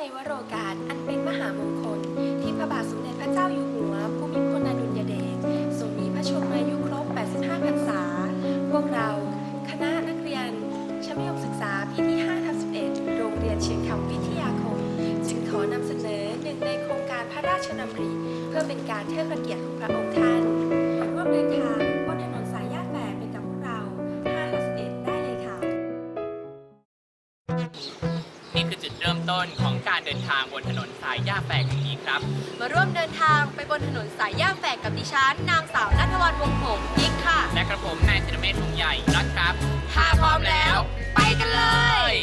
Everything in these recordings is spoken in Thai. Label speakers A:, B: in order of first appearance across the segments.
A: ในวโรกาส
B: อันเป็นมหามงคล ที่
A: พระบาทสมเด็จพระเจ้าอยู่หัวผู้มิพรอนดุลยเดชทรงมีพระชนมายุครบ 85 พรรษา พวกเรา คณะนักเรียนชั้นมั
B: ธยมศึกษาปีที่5ทับ11 โรง
A: เรียนเชียงคำวิทยาคม จึงขอนำเสนอหนึ่งในโครงการพระราชดำริ เพื่อเป็นการเทิดพระเกียรติของพระองค์ท่า
C: นร่วมเดินทาง ต้นของการเดินทางบนถนนสายย่าแฝกแห่งนี้ครับ
D: มาร่วมเดินทางไปบนถนนสายย่าแฝกกับดิฉันนางสาวนัทวันวงศ์หงส์ยิกค่ะ
C: และกระผมนายธีรเมธวงใหญ่รักครับ
D: ถ้าพร้อมแล้ว ไปกันเลย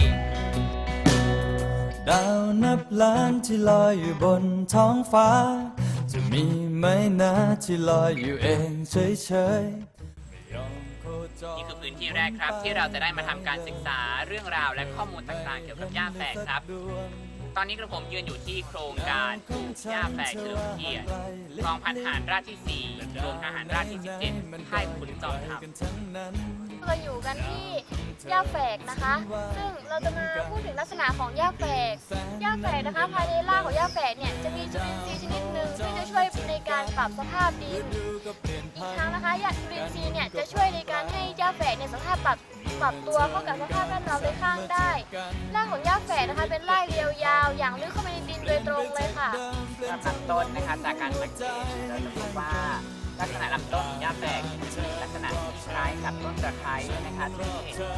E: ดาวนับล้านที่ลอยอยู่บนท้องฟ้า จะมีไหมนะที่ลอยอยู่เองเฉยๆ
C: นี่คือพื้นที่แรกครับ ที่เราจะได้มาทำการศึกษาเรื่องราวและข้อมูลต่างๆ เกี่ยวกับย่าแฝกครับ ตอนนี้กระผมยืนอยู่ที่โครงการปลูกย่าแฝกเฉลิมเกียรติกองพันทหารราบที่4รวมทหารราบที่ 17ค่ายขุนจอมทัพ
F: เราอยู่กันที่ย่าแฝกนะคะ ซึ่งเราจะมาพูดถึงลักษณะของย่าแฝกย่าแฝกนะคะ ภายในรากของย่าแฝกเนี่ยจะมีจุลินทรีย์ชนิดหนึ่งที่จะช่วยในการปรับสภาพดิน อีกทั้งนะคะยาจุลินทรีย์เนี่ยจะช่วยในการให้ย่าแฝกในยสภาพปรับปรับตัวเข้ากับสภาพแวดล้อมในข้างได้รากของย่าแฝกนะคะเป็นรากเรียวยาว อย่างลึกเข้าไปในดินโดยตรงเลยค่ะ
C: ลำต้นนะคะจากการสังเกตเราจะพบว่า ลักษณะลำต้นหญ้าแฝกลักษณะคล้ายกับต้นตะไคร้นะคะที่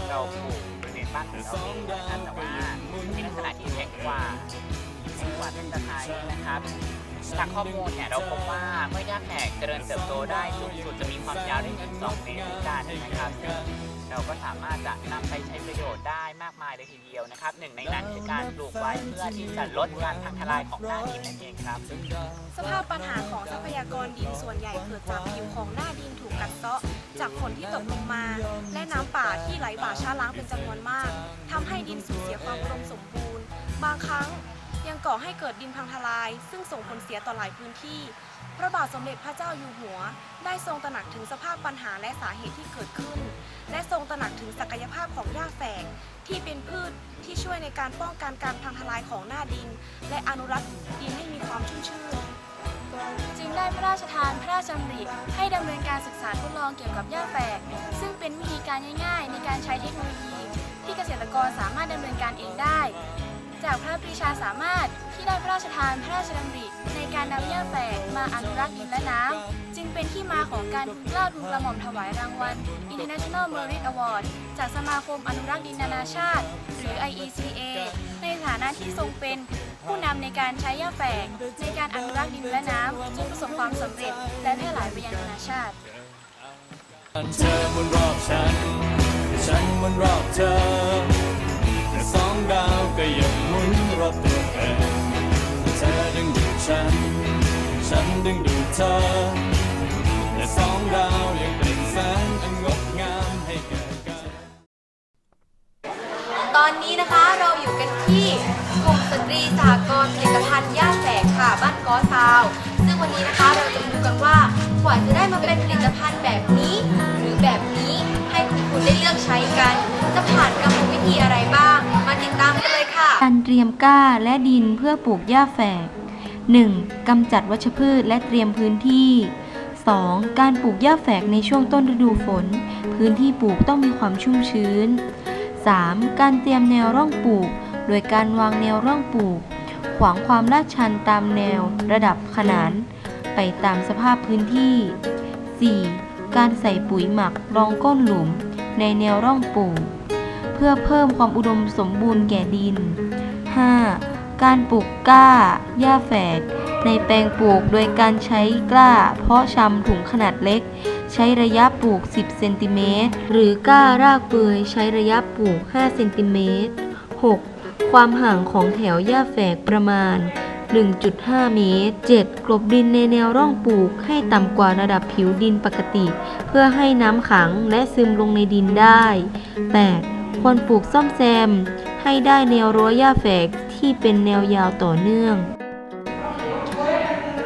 C: เราปลูกในบ้านของเราเองนะคะแต่ว่ามีลักษณะที่แข็งกว่าแข็งกว่าต้นตะไคร้นะครับจากข้อมูลเนี่ยเราพบว่าเมื่อหญ้าแฝกเจริญเติบโตได้สูงสุดจะมีความยาวได้ถึง2เมตรด้วยกันนะครับ เราก็สามารถจะนำไปใช้ประโยชน์ได้มากมายเลยทีเดียวนะครับหนึ่งในนั้นคือการปลูกไว้เพื่อที่จะลดการพังทลายของหน้าดินนั่นเองครับ
A: สภาพปัญหาของทรัพยากรดินส่วนใหญ่เกิดจากผิวของหน้าดินถูกกัดเซาะจากฝนที่ตกลงมา และน้ำป่าที่ไหลบ่าช้าล้างเป็นจำนวนมากทำให้ดินสูญเสียความอุดมสมบูรณ์ บางครั้ง ยังก่อให้เกิดดินพังทลาย ซึ่งส่งผลเสียต่อหลายพื้นที่ พระบาทสมเด็จพระเจ้าอยู่หัว ได้ทรงตระหนักถึงสภาพปัญหาและสาเหตุที่เกิดขึ้น และทรงตระหนักถึงศักยภาพของหญ้าแฝกที่เป็นพืชที่ช่วยในการป้องกันการพังทลายของหน้าดิน และอนุรักษ์ดินให้มีความชุ่มชื่น
F: จึงได้พระราชทานพระราชดำริให้ดำเนินการศึกษาทดลองเกี่ยวกับหญ้าแฝก ซึ่งเป็นวิธีการง่าย ๆ ในการใช้เทคโนโลยี ที่เกษตรกรสามารถดำเนินการเองได้ จากพระปรีชาสามารถที่ได้พระราชทานพระราชดำริในการนำหญ้าแฝกมาอนุรักษ์ดินและน้ำ จึงเป็นที่มาของการเกล้าทุนกระหม่อมถวายรางวัล International Merit Award จากสมาคมอนุรักษ์ดินนานาชาติ หรือ IECA ในฐานะที่ทรงเป็นผู้นำในการใช้หญ้าแฝกในการอนุรักษ์ดินและน้ำจนประสบความสำเร็จและแพร่หลายไปยังนานาชาติ
E: เธอบนรอบฉัน ฉันบนรอบเธอ แต่สองดาวก็ยังหมุนรอบตัวเองเธอดึงดูดฉัน ฉันดึงดูดเธอแต่สองดาวยังเป็นแสงอันงดงามให้แก่กัน
D: ตอนนี้นะคะเราอยู่กันที่กลุ่มสตรีสากรณ์ผลิตภัณฑ์ย่าแฝกค่ะบ้านกอซาว ซึ่งวันนี้นะคะเราจะมาดูกันว่ากว่าจะได้มาเป็นผลิตภัณฑ์แบบนี้ หรือแบบนี้ให้คุณคุณได้เลือกใช้กัน จะผ่านกรรมวิธีอะไรบ้าง ติดตามกันเลยค่ะ
G: การเตรียมก้าและดินเพื่อปลูกหญ้าแฝก 1. กำจัดวัชพืชและเตรียมพื้นที่ 2. การปลูกหญ้าแฝกในช่วงต้นฤดูฝน พื้นที่ปลูกต้องมีความชุ่มชื้น 3. การเตรียมแนวร่องปลูก โดยการวางแนวร่องปลูก ขวางความลาดชันตามแนว ระดับขนาน ไปตามสภาพพื้นที่ 4. การใส่ปุ๋ยหมักรองก้นหลุม ในแนวร่องปลูก เพื่อเพิ่มความอุดมสมบูรณ์แก่ดิน 5. การปลูกกล้า หญ้าแฝก ในแปลงปลูกโดยการใช้กล้า เพาะชำถุงขนาดเล็ก ใช้ระยะปลูก 10 เซนติเมตร หรือกล้ารากเปลือยใช้ระยะปลูก 5 เซนติเมตร 6. ความห่างของแถวหญ้าแฝกประมาณ 1.5 เมตร 7. กลบดินในแนวร่องปลูกให้ต่ำกว่าระดับผิวดินปกติ เพื่อให้น้ำขังและซึมลงในดินได้ 8. ควรปลูกซ่อมแซม ให้ได้แนวรั้วหญ้าแฝกที่เป็นแนวยาวต่อเนื่อง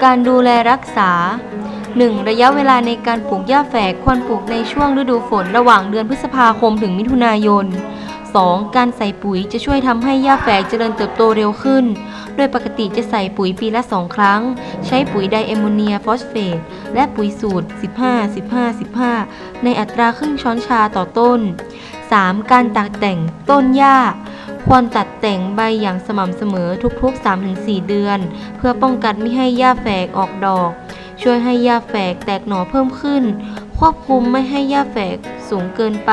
G: การดูแลรักษา 1. ระยะเวลาในการปลูกหญ้าแฝกควรปลูกในช่วงฤดูฝนระหว่างเดือนพฤษภาคมถึงมิถุนายน 2. การใส่ปุ๋ยจะช่วยทำให้หญ้าแฝกเจริญเติบโตเร็วขึ้น โดยปกติจะใส่ปุ๋ยปีละ2ครั้ง ใช้ปุ๋ยไดแอมโมเนียฟอสเฟต และปุ๋ยสูตร 15 15 15 ในอัตราครึ่งช้อนชาต่อต้น 3. การตัดแต่งต้นหญ้า ควรตัดแต่งใบอย่างสม่ำเสมอทุกๆ 3-4 เดือน เพื่อป้องกันไม่ให้หญ้าแฝกออกดอก ช่วยให้หญ้าแฝกแตกหน่อเพิ่มขึ้น ควบคุมไม่ให้หญ้าแฝกสูงเกินไป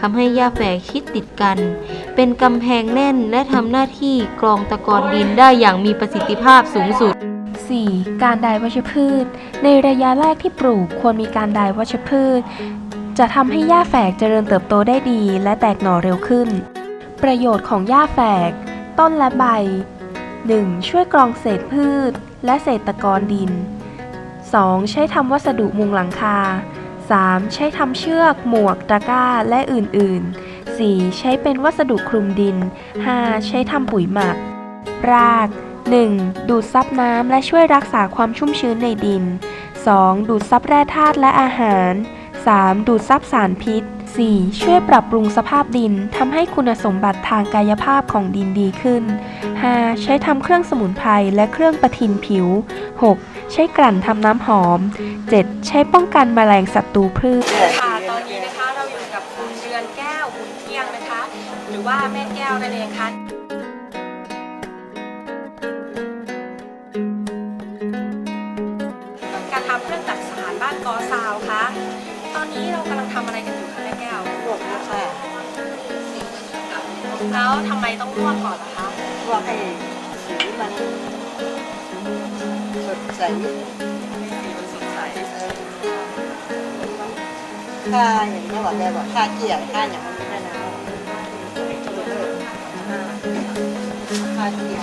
G: ทำให้หญ้าแฝกชิดติดกัน เป็นกำแพงแน่นและทำหน้าที่กรองตะกอนดินได้อย่างมีประสิทธิภาพสูงสุด
H: 4. การดายวัชพืช ในระยะแรกที่ปลูกควรมีการดายวัชพืช จะทำให้หญ้าแฝกเจริญเติบโตได้ดีและแตกหน่อเร็วขึ้น ประโยชน์ของหญ้าแฝก ต้นและใบ 1. ช่วยกรองเศษพืช และเศษตะกอนดิน 2. ใช้ทำวัสดุมุงหลังคา 3. ใช้ทำเชือก หมวก ตะกร้า และอื่น ๆ 4. ใช้เป็นวัสดุคลุมดิน 5. ใช้ทำปุ๋ยหมัก ราก 1. ดูดซับน้ำและช่วยรักษาความชุ่มชื้นในดิน 2. ดูดซับแร่ธาตุและอาหาร 3. ดูดซับสารพิษ 4. ช่วยปรับปรุงสภาพดินทำให้คุณสมบัติทางกายภาพของดินดีขึ้น 5. ใช้ทำเครื่องสมุนไพรและเครื่องประทินผิว 6. ใช้กลั่นทำน้ำหอม 7. ใช้ป้องกันแมลงศัตรูพืช
D: ค่ะตอนนี้นะคะเราอยู่กับคุณเดือนแก้วบุญเที่ยงนะคะ หรือว่าแม่แก้วนั่นเองค่ะการทำเครื่องจักสานบ้านกอซาวคะตอ นนี้เรากำลังทำอะไรกันอยู่คะแม่แก้ว
I: ลวกนะคะ
D: แล้วทำไมต้องลวกก่อนล่ะคะ
I: ลวกให้สีมันสดใส
D: สดใส
I: เออค่าอย่างนี้บอกแกบอกค่าเกลี่ยค่าอย่างนี้นะนะค่าเกลี่ย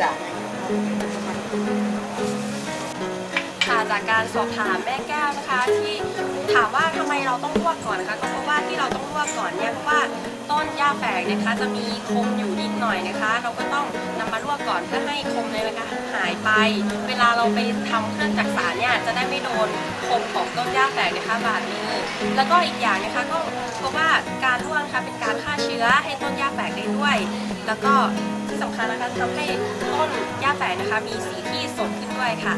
I: จ่าย
D: ค่ะ จากการสอบถามแม่แก้วนะคะ ที่ถามว่าทำไมเราต้องลวกก่อนนะคะ ก็เพราะว่าที่เราต้องลวกก่อนเนี่ยเพราะว่าต้นหญ้าแฝกนะคะ จะมีคมอยู่นิดหน่อยนะคะ เราก็ต้องนำมาลวกก่อนเพื่อให้คมเนี่ยนะคะหายไป เวลาเราไปทำเครื่องจักสานเนี่ยจะได้ไม่โดนคมของต้นหญ้าแฝกนะคะบาดนี้แล้วก็อีกอย่างนะคะก็เพราะว่าการลวกนะคะเป็นการฆ่าเชื้อให้ต้นหญ้าแฝกได้ด้วย แล้วก็ที่สำคัญนะคะทำให้ต้นหญ้าแฝกนะคะ มีสีที่สดขึ้นด้วยค่ะ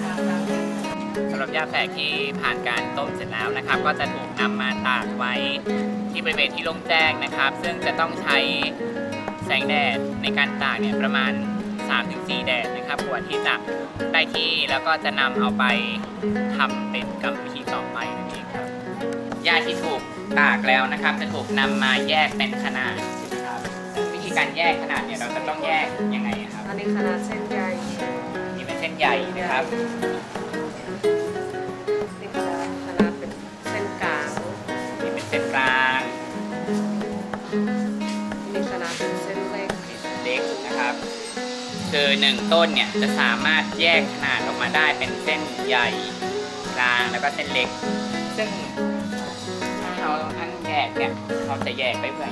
C: สำหรับหญ้าแฝกที่ผ่านการต้มเสร็จแล้วนะครับ ก็จะถูกนำมาตากไว้ที่บริเวณที่โล่งแจ้งนะครับ ซึ่งจะต้องใช้แสงแดดในการตากเนี่ยประมาณ 3-4 แดดนะครับกว่าที่จะได้ที่แล้วก็จะนำเอาไปทำเป็นกรรมวิธีต่อไปนั่นเองครับหญ้าที่ถูกตากแล้วนะครับ จะถูกนำมาแยกเป็นขนาดนะครับวิธีการแยกขนาดเนี่ยเราจะต้องแยกยังไงอะครับ
I: อันนี้ขนาดเส้นใหญ่
C: นี่เป็นเส้นใหญ่นะครับ คือหนึ่งต้นเนี่ยจะสามารถแยกขนาดออกมาได้เป็นเส้นใหญ่กลางแล้วก็เส้นเล็ก ซึ่งถ้าเราอันแยกเนี่ยเราจะแยกไปเพื่อ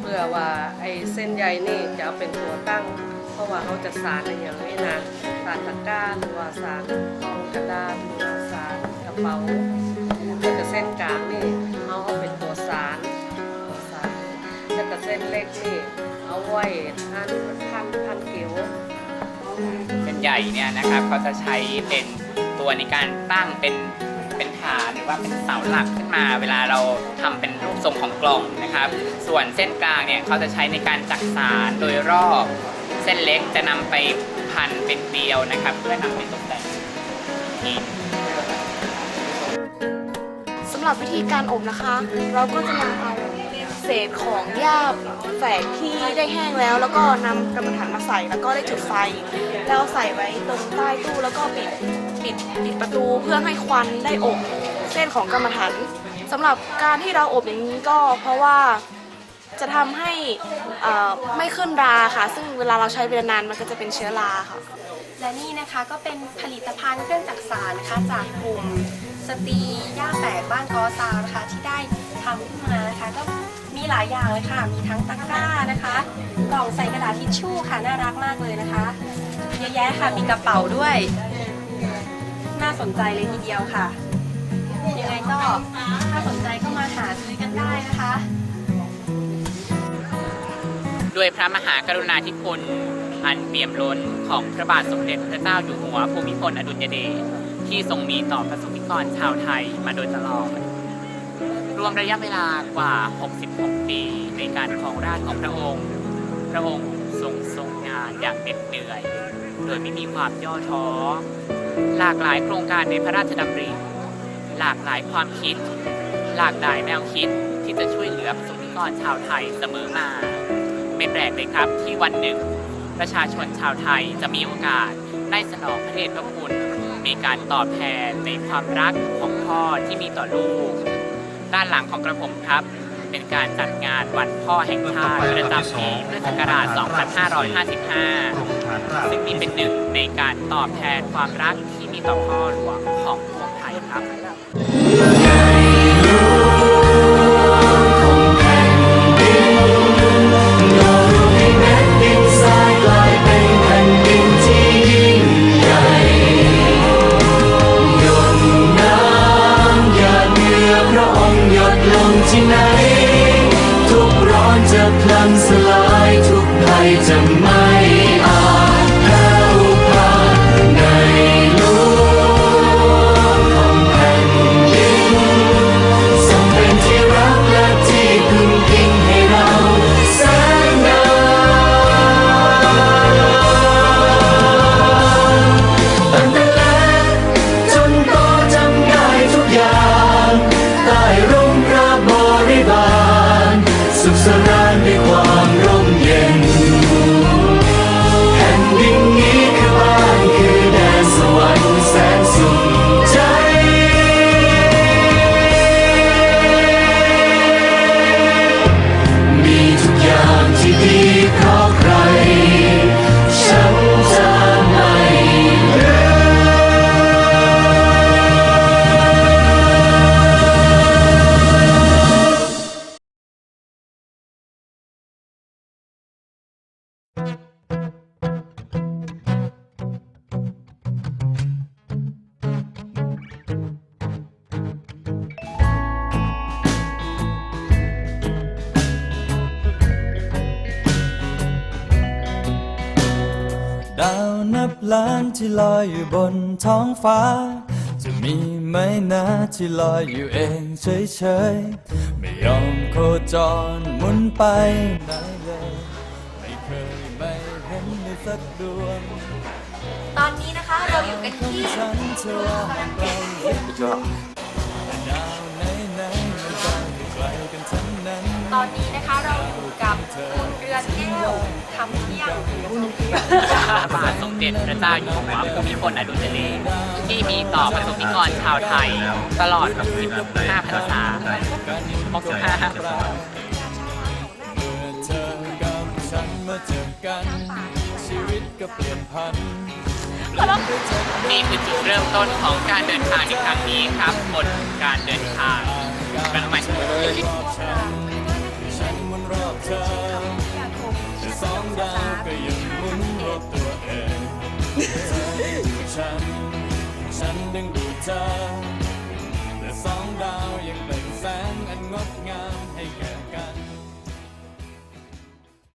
I: เพื่อว่าไอ้เส้นใยนี่จะเอาเป็นตัวตั้ง เพราะว่าเขาจะสารในอย่างนี้นะสารตะกร้าหรือว่าสารกองกระดาษหรือว่าสารกระเป๋าแล้วก็เส้นกลางนี่เขาเอาเป็นตัวสารสารแล้วก็เส้นเล็กนี่ เอาไว้พันพันพันเกลียว
C: เส้นใหญ่เนี่ยนะครับเขาจะใช้เป็นตัวในการตั้งเป็นเป็นฐานหรือว่าเป็นเสาหลักขึ้นมา เวลาเราทำเป็นรูปทรงของกล่องนะครับ ส่วนเส้นกลางเนี่ยเขาจะใช้ในการจักสารโดยรอบเส้นเล็กจะนำไปพันเป็นเกลียวนะครับ เพื่อนำไปตกแต่งที่
A: สำหรับวิธีการอบนะคะ เราก็จะนำเอา เศษของหญ้าแฝกที่ได้แห้งแล้ว แล้วก็นำกระถางมาใส่แล้วก็ได้จุดไฟ แล้วใส่ไว้ตรงใต้ตู้แล้วก็ปิดปิดปิดประตูเพื่อให้ควันได้อบเส้นของกรรมฐานสำหรับการที่เราอบอย่างนี้ก็เพราะว่าจะทำให้เอ่อไม่ขึ้นราค่ะ ซึ่งเวลาเราใช้เวลานานมันก็จะเป็นเชื้อราค่ะ
D: และนี่นะคะก็เป็นผลิตภัณฑ์เครื่องจักสานนะคะจากกลุ่มสตรีย่าแฝกบ้านกอซาวนะคะที่ได้ ทำขึ้นมานะคะก็มีหลายอย่างเลยค่ะ มีทั้งตะกร้านะคะกล่องใส่กระดาษทิชชู่ค่ะน่ารักมากเลยนะคะ เยอะแยะค่ะมีกระเป๋าด้วย น่าสนใจเลยทีเดียวค่ะยังไงก็ถ้าสนใจก็มาหาซื้อกันได้นะคะ
C: ด้วยพระมหากรุณาธิคุณอันเปี่ยมล้นของพระบาทสมเด็จพระเจ้าอยู่หัวภูมิพลอดุลยเดชที่ทรงมีต่อประสบนิกรชาวไทยมาโดยตลอด วมระยะเวลากว่า 66 ปีในการครองราชของพระองค์ พระองค์ทรงทรงงานอย่างเหน็ดเหนื่อย โดยไม่มีความย่อท้อ หลากหลายโครงการในพระราชดำริ หลากหลายความคิด หลากหลายแนวคิดที่จะช่วยเหลือประสบนิกรชาวไทยเสมอมา ไม่แปลกเลยครับที่วันหนึ่ง ประชาชนชาวไทยจะมีโอกาสได้สนองพระเดชพระคุณมีการตอบแทนในความรักของพ่อที่มีต่อลูก ด้านหลังของกระผมครับ เป็นการจัดงานวันพ่อแห่งชาติประจำปีพุทธศักราช 2555 ซึ่งนี่เป็นหนึ่งในการตอบแทนความรักที่มีต่อพ่อหลวงของพวกไทยครับ
E: ล้านที่ลอยอยู่บนท้องฟ้า จะมีไหมนะที่ลอยอยู่เองเฉยๆ ไม่ยอมโคจรหมุนไปไหนเลย ไม่เคยไม่เห็นเลยสักดวง
D: ตอนนี้นะคะเราอยู่กันที่
E: ฉันเชื่อว่าเราเห็นดาว ตอนนี้นะ
D: คะเราอยู่กับคุณเรือนแก้วคำเที่ยง
C: พระบาทสมเด็จพระเจ้าอยู่หัวภูมิพลอดุลยเดชที่มีต่อประสบนิกรชาวไทย ตลอด15พรรษา65
E: เมื่อเธอกับฉันมาเจอกัน ชีวิตก็เปลี่ยนพัน
C: นี่คือจุดเริ่มต้นของการเดินทางในครั้งนี้ครับบนการเดินทางกระหม่อม
E: เธอแต่สองดาวก็ยังหมุนรอบตัวเองเธอดึงดูฉัน ฉันดึงดูเธอ